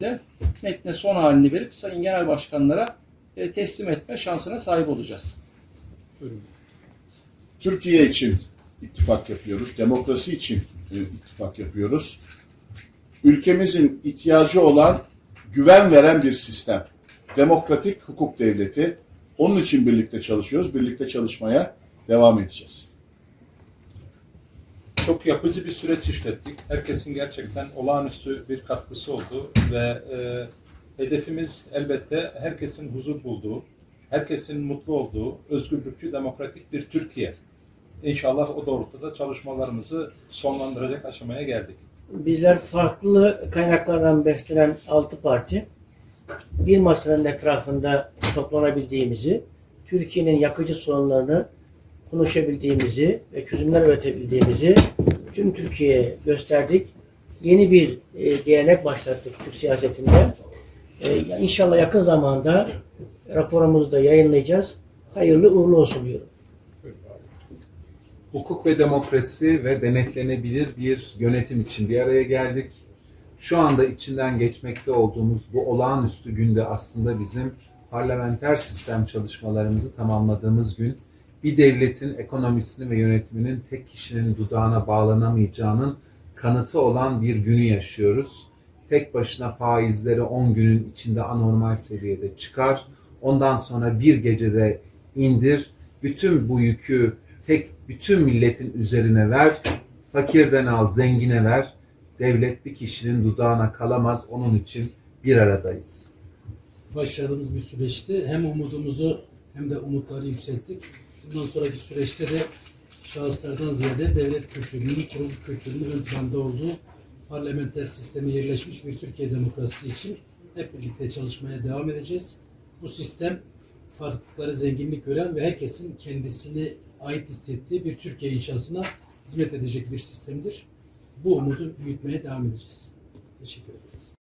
de metne son halini verip Sayın Genel Başkanlara e, teslim etme şansına sahip olacağız. Türkiye için ittifak yapıyoruz. Demokrasi için e, ittifak yapıyoruz. Ülkemizin ihtiyacı olan güven veren bir sistem. Demokratik hukuk devleti. Onun için birlikte çalışıyoruz. Birlikte çalışmaya devam edeceğiz. Çok yapıcı bir süreç işlettik. Herkesin gerçekten olağanüstü bir katkısı oldu ve e, hedefimiz elbette herkesin huzur bulduğu, herkesin mutlu olduğu, özgürlükçü, demokratik bir Türkiye. İnşallah o doğrultuda çalışmalarımızı sonlandıracak aşamaya geldik. Bizler farklı kaynaklardan beslenen altı parti bir masanın etrafında toplanabildiğimizi, Türkiye'nin yakıcı sorunlarını konuşabildiğimizi ve çözümler üretebildiğimizi tüm Türkiye'ye gösterdik. Yeni bir e, gelenek başlattık Türk siyasetinde. E, inşallah yakın zamanda raporumuzu da yayınlayacağız. Hayırlı uğurlu olsun diyorum. hukuk ve demokrasi ve denetlenebilir bir yönetim için bir araya geldik. Şu anda içinden geçmekte olduğumuz bu olağanüstü günde aslında bizim parlamenter sistem çalışmalarımızı tamamladığımız gün bir devletin ekonomisini ve yönetiminin tek kişinin dudağına bağlanamayacağının kanıtı olan bir günü yaşıyoruz. Tek başına faizleri 10 günün içinde anormal seviyede çıkar. Ondan sonra bir gecede indir. Bütün bu yükü tek bütün milletin üzerine ver. Fakirden al, zengine ver. Devlet bir kişinin dudağına kalamaz. Onun için bir aradayız. başladığımız bir süreçti. Hem umudumuzu hem de umutları yükselttik. Bundan sonraki süreçte de şahıslardan ziyade devlet kültürünün, kurum kültürünün ön planda olduğu parlamenter sistemi yerleşmiş bir Türkiye demokrasisi için hep birlikte çalışmaya devam edeceğiz. Bu sistem farklılıkları zenginlik gören ve herkesin kendisini ait hissettiği bir Türkiye inşasına hizmet edecek bir sistemdir. Bu umudu büyütmeye devam edeceğiz. Teşekkür ederiz.